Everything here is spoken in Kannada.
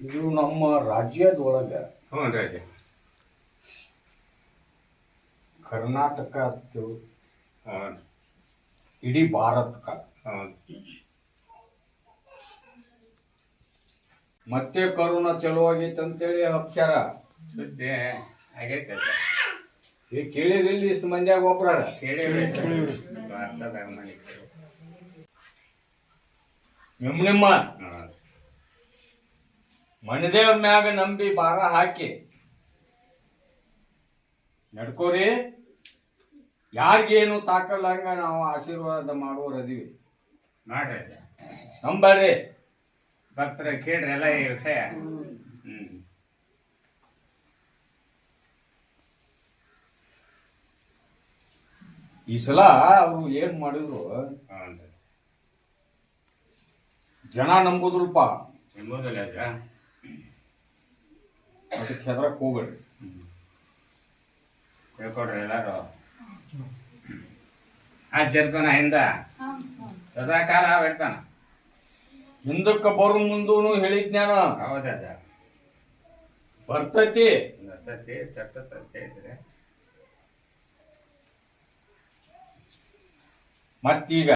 ಇದು ನಮ್ಮ ರಾಜ್ಯದೊಳಗ ಹ್ಞೂ ರೀ ಕರ್ನಾಟಕ ಹ್ಞೂ ಇಡೀ ಭಾರತಕ್ಕ. ಮತ್ತೆ ಕರೋನಾ ಚಲೋ ಆಗೈತೆ ಅಂತೇಳಿ ಹಬ್ಸ್ಯಾರ ಸುದ್ದಿ ಆಗೈತೆ. ಈಗ ಕೇಳಿರಿಲ್ಲ ಇಷ್ಟು ಮಂದಿಯಾಗ ಒಬ್ಬರ ಕೇಳಿ ನಿಮ್ಮ ನಿಮ್ಮ ಮಣಿದೇವ್ರ ಮ್ಯಾಗ ನಂಬಿ ಭಾರ ಹಾಕಿ. ನಡ್ಕೋರಿ. ಯಾರಿಗೇನು ತಾಕಲ್ಲಂಗ ನಾವು ಆಶೀರ್ವಾದ ಮಾಡೋರು ಅದೀವಿ. ಮಾಡ್ರಿ. ನಂಬರ್ರಿ. ಭಕ್ತರ ಕೇಳ್ರಿ ಎಲ್ಲ ಈ ವಿಷಯ. ಈ ಸಲ ಅವರು ಏನ್ ಮಾಡಿದ್ರು? ಜನ ನಂಬುದ್ರಪ್ಪ ಎಂಬುದಿಲ್ಲ ಅದು ಅದಕ್ಕೆ ಹೆದರಕ್ ಹೋಗ್ಬೇಡ್ರಿ ತಿಳ್ಕೊಡ್ರಿ ಎಲ್ಲಾರು ಆಚರಿತಾನ ಹಿಂದ ಸದಾ ಕಾಲ ಬಿಡ್ತಾನ ಹಿಂದಕ್ಕ ಬರು ಮುಂದೂನು ಹೇಳಿದ್ನ್ಯಾನ ಹೌದದ ಬರ್ತೈತಿ. ತಟ್ಟ ತತ್ತಿ ಐತ್ರಿ ಮತ್ತೀಗ